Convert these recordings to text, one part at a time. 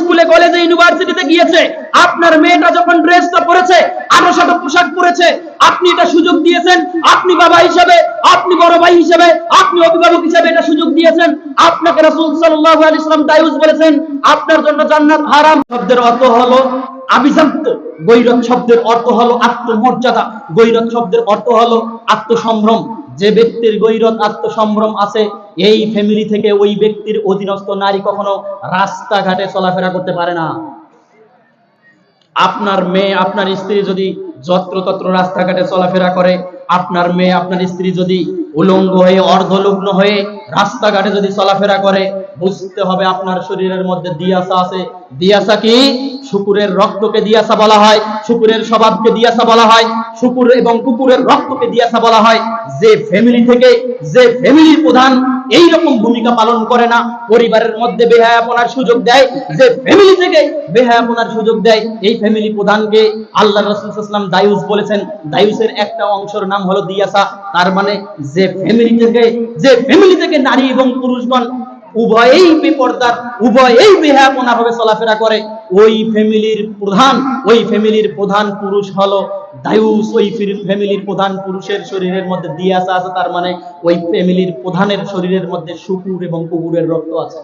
স্কুলে, কলেজে, ইউনিভার্সিটিতে গিয়েছে। আপনার মেয়েটা যখন ড্রেসটা পরেছে, আরও শত পোশাক পরেছে, আপনি এটা সুযোগ দিয়েছেন। আপনি বাবা হিসেবে, আপনি বড় ভাই হিসেবে, আপনি অভিভাবক হিসেবে এটা সুযোগ দিয়েছেন। আপনাকে রাসূল সাল্লাল্লাহু আলাইহি সাল্লাম দায়ুস বলেছেন, আপনার জন্য জান্নাত হারাম। শব্দের অর্থ হলো আভিজাত্য। গৈরত শব্দের অর্থ হলো আত্মমর্যাদা। গৈরত শব্দের অর্থ হলো আত্মসম্ভ্রম। যে ব্যক্তির গৈরত আত্মসম্ভ্রম আছে এই ফ্যামিলি থেকে ওই ব্যক্তির অধীনস্থ নারী কখনো রাস্তাঘাটে চলাফেরা করতে পারে না। আপনার মেয়ে, আপনার স্ত্রী যদি যত্রতত্র রাস্তাঘাটে চলাফেরা করে, আপনার মেয়ে, আপনার স্ত্রী যদি উলঙ্গ হয়ে, অর্ধলগ্ন হয়ে রাস্তাঘাটে যদি চলাফেরা করে, বুঝতে হবে আপনার শরীরের মধ্যে দিয়াসা আছে। দিয়াসা কি? শুকুরের রক্তকে দিয়াসা বলা হয়, শুকুরের স্বভাবকে দিয়াসা বলা হয়, শুকুর এবং কুকুরের রক্তকে দিয়াসা বলা হয়। যে ফ্যামিলি থেকে যে ফ্যামিলির প্রধান এই রকম ভূমিকা পালন করে না। পরিবারের মধ্যে বেহায়াপনার সুযোগ দেয়, যে ফ্যামিলি থেকে বেহায়াপনার সুযোগ দেয়, এই ফ্যামিলি প্রধানকে আল্লাহ রসুলাম দায়ুস বলেছেন। দায়ুসের একটা অংশের নাম হলো দিয়াসা। তার মানে যে ফ্যামিলি যে ফ্যামিলি থেকে নারী এবং পুরুষগণ উভয়েই উভয়েই চলাফেরা করে, ওই ফ্যামিলির প্রধান, ওই ফ্যামিলির প্রধান পুরুষ হলো দায়ুস ওই ফ্যামিলির প্রধান পুরুষের শরীরের মধ্যে দিয়াসা আছে, তার মানে ওই ফ্যামিলির প্রধানের শরীরের মধ্যে শুকুর এবং কুকুরের রক্ত আছে।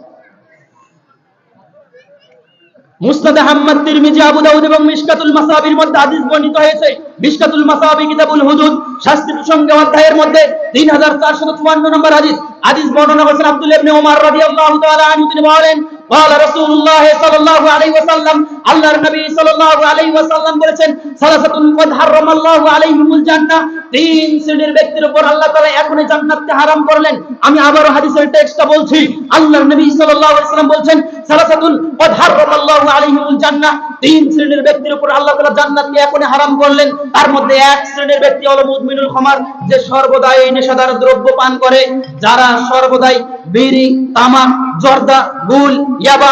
মুসনাদে আহমদ তিরমিজি, আবু দাউদ এবং মিশকাতুল মাসাবির মধ্যে হাদিস বর্ণিত হয়েছে। মিশকাতুল মাসাবি, কিতাবুল হুদুদ শাস্তি প্রসঙ্গে অধ্যায়ের মধ্যে 3454 নম্বর হাদিস। হাদিস বর্ণনা করেছেন আব্দুল ইবনে ওমর রাদিয়াল্লাহু তাআলা আনহু, তিনি বলেন قال رسول الله صلى الله عليه وسلم আল্লাহর নবী সাল্লাল্লাহু আলাইহি ওয়াসাল্লাম বলেছেন সালাসাতুন কদ হারামাল্লাহু আলাইহিমুল জান্নাহ তিন শ্রেণীর ব্যক্তির উপর আল্লাহ তাআলা এখনই জান্নাতকে হারাম করলেন আমি আবারও হাদিসের টেক্সটটা বলছি আল্লাহর নবী সাল্লাল্লাহু আলাইহি ওয়াসাল্লাম বলছেন সালাসাতুন কদ হারামাল্লাহু আলাইহিমুল জান্নাহ তিন শ্রেণীর ব্যক্তির উপর আল্লাহ তাআলা জান্নাতকে এখনই হারাম করলেন তার মধ্যে এক শ্রেণীর ব্যক্তি হলো মুদমিনুল খামার যে সর্বদাই এই নেশাদার দ্রব্য পান করে যারা সর্বদাই বিড়ি তামাক জর্দা, গুল, ইয়াবা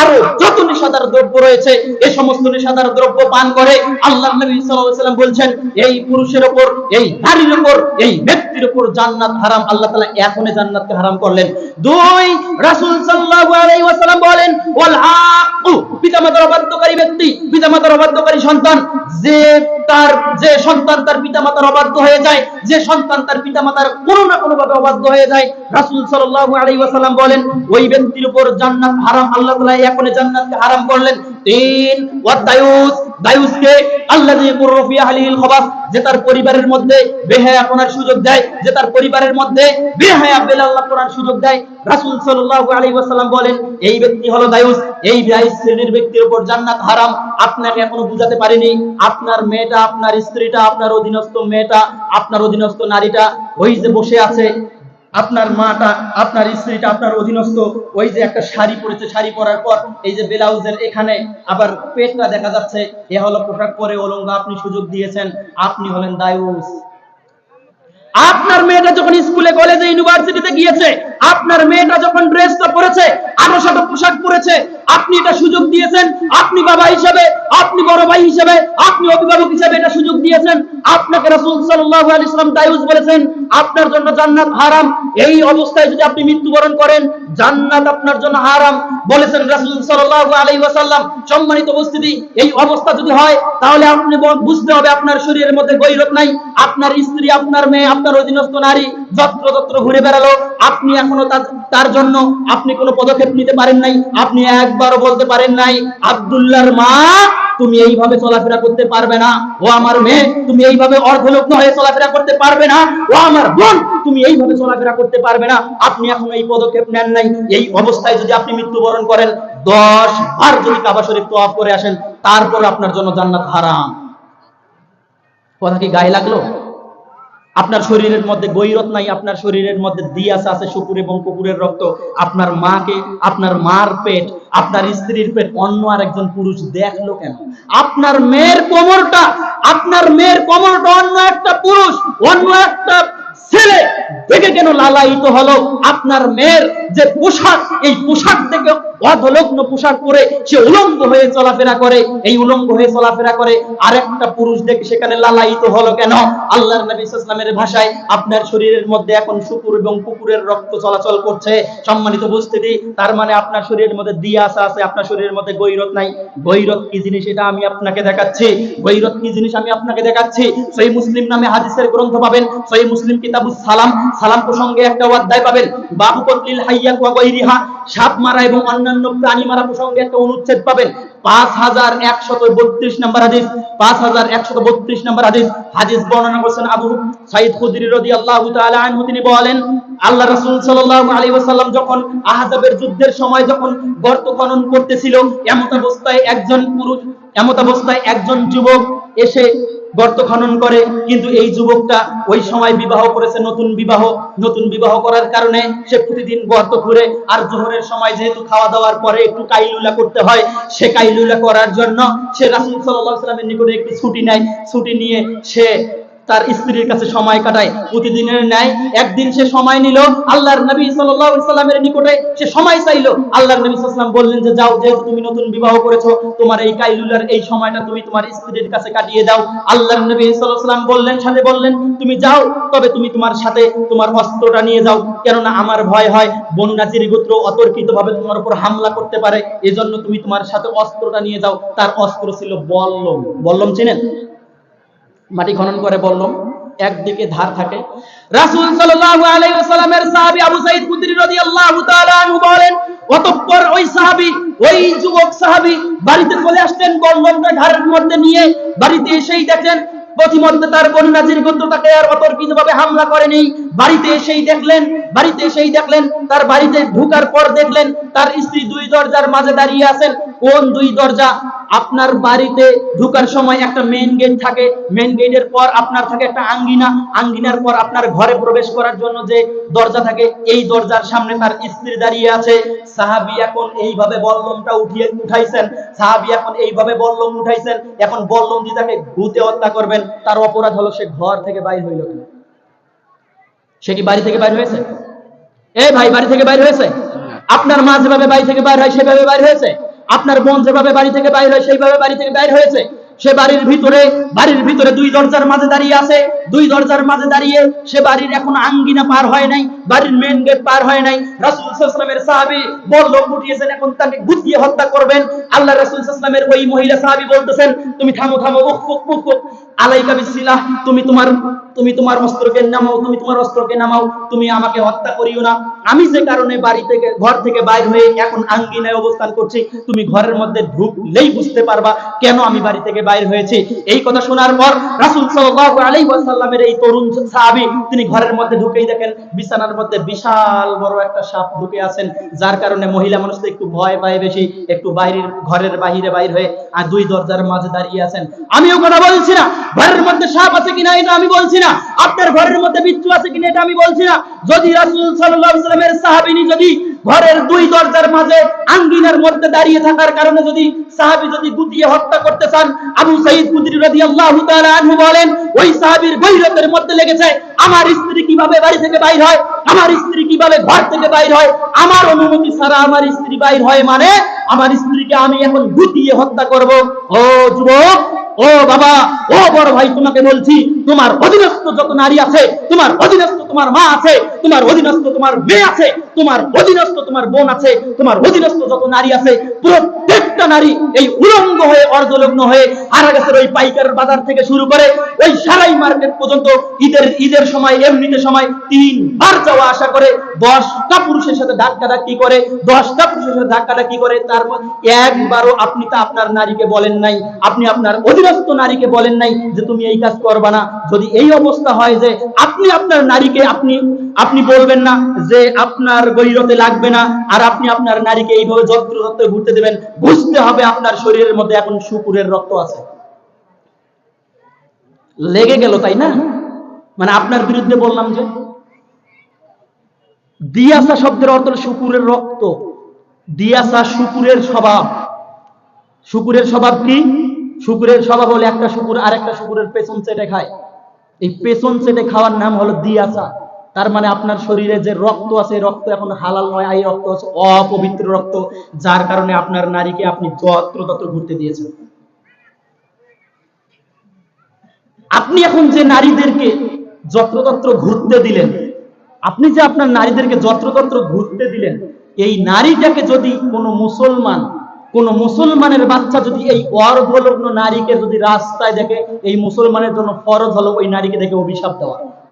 আরও যত দ্রব্য রয়েছে সমস্ত দ্রব্য পান করে আল্লাহ নবী ওয়াসাল্লাম বলছেন, এই পুরুষের উপর, এই নারীর উপর, এই ব্যক্তির উপর জান্নাত হারাম। আল্লাহ জান্নাতকে হারাম করলেন। দুই আলাইহি ওয়াসাল্লাম বলেন, ওয়াল পিতামাতার অবাধ্যকারী ব্যক্তি, পিতামাতার অবাধ্যকারী সন্তান, যে তার, যে সন্তান তার পিতামাতার অবাধ্য হয়ে যায়, যে সন্তান তার পিতামাতার কোনো না কোনো ভাবে অবাধ্য হয়ে যায়, রাসূল সাল্লাল্লাহু বলেন, ওই ব্যক্তির উপর জান্নাত হারাম, আল্লাহ জান্নাতকে হারাম করলেন। তিন যে তার পরিবারের মধ্যে সুযোগ দেয়, যে তার পরিবারের মধ্যে সুযোগ দেয়। বলেন, এই ব্যক্তি হলো দায়ুস এই শ্রেণির ব্যক্তির উপর জান্নাত হারাম, আপনাকে এখনও বুঝাতে পারিনি, আপনার মেয়েটা, আপনার স্ত্রীটা, আপনার অধীনস্থ মেয়েটা, আপনার অধীনস্থ নারীটা ওই যে বসে আছে আপনার মাটা, আপনার স্ত্রীটা, আপনার অধীনস্থ, ওই যে একটা শাড়ি পরেছে, শাড়ি পরার পর এই যে ব্লাউজের এখানে আবার পেটটা দেখা যাচ্ছে, এ হলো পোশাক, পরে অলঙ্গ আপনি সুযোগ দিয়েছেন, আপনি হলেন দায়ুস। আপনার মেয়েটা যখন স্কুলে, কলেজে, ইউনিভার্সিটিতে গিয়েছে, আপনার মেয়েটা যখন ড্রেসটা পরেছে, আরও শত পোশাক পরেছে আপনি এটা সুযোগ দিয়েছেন, আপনি বাবা হিসেবে, আপনি বড় ভাই হিসেবে, আপনি অভিভাবক হিসেবে এটা সুযোগ দিয়েছেন। আপনাকে রাসূল সাল্লাল্লাহু আলাইহি সাল্লাম দায়ুস বলেছেন, আপনার জন্য জান্নাত হারাম। এই অবস্থায় যদি আপনি মৃত্যুবরণ করেন, জান্নাত আপনার জন্য হারাম। বলেছেন রাসূল সাল্লাল্লাহু আলাইহি ওয়াসাল্লাম, সম্মানিত উপস্থিতি, এই অবস্থা যদি হয়, তাহলে আপনি বুঝতে হবে আপনার শরীরের মধ্যে গৈরত নাই। আপনার স্ত্রী, আপনার মেয়ে, আপনার অধীনস্থ নারী যত্র যত্র ঘুরে বেড়ালো। আপনি এখনও তার- জন্য আপনি কোনো পদক্ষেপ নিতে পারেন নাই। আপনি একবারও বলতে পারেন নাই, আব্দুল্লাহর মা তুমি এইভাবে চলাফেরা করতে পারবে না। ও আমার মেয়ে, তুমি এইভাবে অর্ধলগ্ন হয়ে চলাফেরা করতে পারবে না। ও আমার বোন, তুমি এইভাবে চলাফেরা করতে পারবে না। আপনি এখন এই পদক্ষেপ নেন নাই। এই অবস্থায় যদি আপনি মৃত্যুবরণ করেন, দশ বার যদি কাবা শরীফ তোয়াফ করে আসেন, তারপর আপনার জন্য জান্নাত হারাম। কথা কি গায়ে লাগল? আপনার শরীরের মধ্যে গৈরত নাই, আপনার শরীরের মধ্যে দিয়াস আছে শুকুর এবং কুকুরের রক্ত। আপনার মাকে, আপনার মার পেট, আপনার স্ত্রীর পেট, অন্য আর একজন পুরুষ দেখল কেন? আপনার মেয়ের কোমরটা, আপনার মেয়ের কোমরটা অন্য একটা পুরুষ, অন্য একটা ছেলে দেখে কেন লালায়িত হলো? আপনার মেয়ের যে পোশাক, এই পোশাক দেখে অধলগ্ন পোশাক পরে সে উলঙ্গ হয়ে চলাফেরা করে। এই উলঙ্গ হয়ে চলাফেরা করে আরেকটা পুরুষ দেখে সেখানে লালায়িত হলো কেন? আল্লাহর নবী ইসলামের ভাষায় আপনার শরীরের মধ্যে এখন শুকুর এবং কুকুরের রক্ত চলাচল করছে। সম্মানিত উপস্থিতি, তার মানে আপনার শরীরের মধ্যে দিয়াসা আছে, আপনার শরীরের মধ্যে গৈরত নাই। গৈরত কি জিনিস এটা আমি আপনাকে দেখাচ্ছি? গৈরত কি জিনিস আমি আপনাকে দেখাচ্ছি? সহি মুসলিম নামে হাদিসের গ্রন্থ পাবেন। সহি মুসলিম কিতাবুস সালাম। সালাম প্রসঙ্গে একটা অধ্যায় পাবেন। বাবু কতলিল হাইয়া ওয়া গৈরিহা সাপ মারা এবং অন্যান্য প্রাণী মারা প্রসঙ্গে একটা অনুচ্ছেদ পাবেন। পাঁচ হাজার একশত বত্রিশ নম্বর হাদিস, পাঁচ হাজার একশত বত্রিশ নম্বর হাদিস হাদিস বর্ণনা করছেন আবু সাইদ রদি আল্লাহ তিনি বলেন, আল্লাহ রাসূল সাল্লাল্লাহু আলাইহি ওয়াসাল্লাম যখন যুদ্ধের সময় যখন গর্ত খনন করতেছিল, এমত অবস্থায় একজন পুরুষ, এমত অবস্থায় একজন যুবক এসে গর্ত খনন করে, কিন্তু এই যুবকটা ওই সময় বিবাহ করেছে নতুন বিবাহ। নতুন বিবাহ করার কারণে সে প্রতিদিন গর্ত ঘুরে আর জোহরের সময় যেহেতু খাওয়া দাওয়ার পরে একটু কাইলুলা করতে হয়, সে কাইলুলা করার জন্য সে রাসুল সাল্লাহ সাল্লামের নিকটে একটু ছুটি নেয়। ছুটি নিয়ে সে তার স্ত্রীর কাছে সময় কাটায়, প্রতিদিনের ন্যায় একদিন সে সময় নিল। আল্লাহর নবী সাল্লাল্লাহু আলাইহি সাল্লামের নিকটে সে সময় চাইলো। আল্লাহর নবী সাল্লাল্লাহু বললেন যে, যাও, যেহেতু তুমি নতুন বিবাহ করেছ, তোমার এই কাইলুলার এই সময়টা তুমি তোমার স্ত্রীর কাছে কাটিয়ে দাও। আল্লাহর নবী সাল্লাল্লাহু আলাইহি বললেন, সাথে বললেন, তুমি যাও, তবে তুমি তোমার সাথে তোমার অস্ত্রটা নিয়ে যাও, কেননা আমার ভয় হয় বনু নাজির গোত্র অতর্কিতভাবে তোমার উপর হামলা করতে পারে। এজন্য তুমি তোমার সাথে অস্ত্রটা নিয়ে যাও। তার অস্ত্র ছিল বল্লম। বল্লম চেনেন? মাটি খনন করে বললাম, একদিকে ধার থাকে। রাসূল সাল্লাল্লাহু আলাইহি ওয়াসাল্লামের সাহাবী আবু সাঈদ খুদরি রাদিয়াল্লাহু তাআলা আনহু বলেন, অতঃপর ওই সাহাবী, ওই যুবক সাহাবী বাড়িতে চলে আসলেন বল্লমটা ঘাড়ের মধ্যে নিয়ে বাড়িতে এসেই দেখেন প্রতিমধ্যে তার বন্যাজির গোত্র তাকে আর অতর্কিত ভাবে হামলা করেনি। বাড়িতে এসেই দেখলেন, বাড়িতে এসেই দেখলেন, তার বাড়িতে ঢুকার পর দেখলেন, তার স্ত্রী দুই দরজার মাঝে দাঁড়িয়ে আছেন, কোন দুই দরজা? আপনার বাড়িতে ঢুকার সময় একটা মেইন গেট থাকে। মেইন গেটের পর আপনার থাকে একটা আঙ্গিনা। আঙ্গিনার পর আপনার ঘরে প্রবেশ করার জন্য যে দরজা থাকে, এই দরজার সামনে তার স্ত্রী দাঁড়িয়ে আছে। সাহাবি এখন এইভাবে বল্লমটা উঠিয়ে উঠাইছেন। সাহাবি এখন এইভাবে বল্লম উঠাইছেন। এখন বল্লম দিয়ে তাকে ভূতে হত্যা করবেন, তার অপরাধ হলো সে ঘর থেকে বাইর হইল কেন? সে কি বাড়ি থেকে বাইর হয়েছে? এই ভাই, বাড়ি থেকে বাইর হয়েছে? আপনার মা যেভাবে বাড়ি থেকে বাইর হয়, সেভাবে বাইর হয়েছে? আপনার বোন যেভাবে বাড়ি থেকে বাইর হয়, সেইভাবে বাড়ি থেকে বাইর হয়েছে। সে বাড়ির ভিতরে বাড়ির ভিতরে দুই দরজার মাঝে দাঁড়িয়ে আছে। দুই দরজার মাঝে দাঁড়িয়ে সে বাড়ির এখন আঙ্গিনা পার হয় নাই, বাড়ির মেন গেট পার হয় নাই। রাসূল সাহাবী বলল উঠিয়েছেন, এখন তাকে গুটিয়ে হত্যা করবেন। আল্লাহ রাসূল ওই মহিলা সাহাবী বলতেছেন, তুমি থামো থামো উখ উখ উখ উখ আলাইকা বিসমিল্লাহ, তুমি তোমার তুমি তোমার অস্ত্রকে নামাও, তুমি তোমার অস্ত্রকে নামাও, তুমি আমাকে হত্যা করিও না। আমি যে কারণে বাড়ি থেকে, ঘর থেকে বাইর এখন আঙ্গিনায় অবস্থান করছি, তুমি ঘরের মধ্যে ঢুকলেই বুঝতে পারবা কেন আমি বাড়ি থেকে বাইর হয়েছি। এই কথা শোনার পর রাসূল সাল্লাল্লাহু আলাইহি ওয়াসাল্লামের এই তরুণ সাহাবী, তিনি ঘরের মধ্যে ঢুকেই দেখেন, বিছানার মধ্যে বিশাল বড় একটা সাপ ঢুকে আছেন, যার কারণে মহিলা মানুষ একটু ভয় পায় বেশি, একটু বাইরের, ঘরের বাহিরে বাইর হয়ে, আর দুই দরজার মাঝে দাঁড়িয়ে আছেন। আমিও কথা বলছি না, ঘরের মধ্যে সাপ আছে কিনা এটা আমি বলছি না, আপনার ঘরের মধ্যে বিচ্ছু আছে কিনা এটা আমি বলছি না। যদি রাসূল সাল্লাল্লাহু আলাইহি ওয়াসাল্লামের সাহাবীনি যদি ঘরের দুই দরজার মাঝে আঙ্গিনার মধ্যে দাঁড়িয়ে থাকার কারণে যদি সাহাবী যদি গুটিয়ে হত্যা করতে চান, আবু সাঈদ কুদরি রাদিয়াল্লাহু তাআলা আনহু বলেন, ওই সাহাবীর গৈরতের মধ্যে লেগেছে, আমার স্ত্রী কীভাবে বাড়ি থেকে বাইর হয়, আমার স্ত্রী কীভাবে ঘর থেকে বাইর হয়, আমার অনুমতি ছাড়া আমার স্ত্রী বাইর হয় মানে আমার স্ত্রীকে আমি এখন গুটিয়ে হত্যা করব। ও যুবক, ও বাবা, ও বড় ভাই, তোমাকে বলছি, তোমার অধীনস্থ যত নারী আছে, তোমার অধীনস্থ তোমার মা আছে, তোমার অধীনস্থ তোমার মেয়ে আছে তোমার অধীনস্থ তোমার বোন আছে, তোমার অধীনস্থ যত নারী আছে, প্রত্যেকটা নারী এই উলঙ্গ হয়ে অর্ধলগ্ন হয়ে হারা গেছে ওই পাইকার বাজার থেকে শুরু করে ওই সারাই মার্কেট পর্যন্ত ঈদের ঈদের সময়, এমনিতে সময় তিনবার যাওয়া আসা করে। দশটা পুরুষের সাথে ধাক্কা ধাক্কি করে, দশটা পুরুষের সাথে ধাক্কা ধাক্কি করে তারপর একবারও আপনি তা আপনার নারীকে বলেন নাই, আপনি আপনার অধীনস্থ নারীকে বলেন নাই যে তুমি এই কাজ করবা না। যদি এই অবস্থা হয় যে আপনি আপনার নারীকে আপনি আপনি বলবেন না যে আপনার গৈরতে লাগবে না। আর আপনি আপনার নারীকে এইভাবে যত্র যত্র ঘুরতে দেবেন, বুঝতে হবে আপনার শরীরের মধ্যে এখন শুকুরের রক্ত আছে। লেগে গেল তাই না? মানে আপনার বিরুদ্ধে বললাম যে, দিয়াসা শব্দের অর্থ শুকুরের রক্ত। দিয়াসা শুকুরের স্বভাব। শুকুরের স্বভাব কি? শুকুরের স্বভাব হলো একটা শুকুর আর একটা শুকুরের পেছন চেটে খায়। এই পেছন চেটে খাওয়ার নাম হলো দিয়াসা। তার মানে আপনার শরীরে যে রক্ত আছে রক্ত এখন হালাল নয় এই রক্ত হচ্ছে অপবিত্র রক্ত, যার কারণে আপনার নারীকে আপনি যত্র তত্র ঘুরতে দিয়েছেন। আপনি এখন যে নারীদেরকে যত্রতত্র ঘুরতে দিলেন, আপনি যে আপনার নারীদেরকে যত্রতত্র ঘুরতে দিলেন, এই নারীটাকে যদি কোনো মুসলমান, কোন মুসলমানের বাচ্চা যদি এই অর্ধলগ্ন নারীকে যদি রাস্তায় দেখে, এই মুসলমানের জন্য ফরজ হলো ওই নারীকে দেখে অভিশাপ দেওয়া।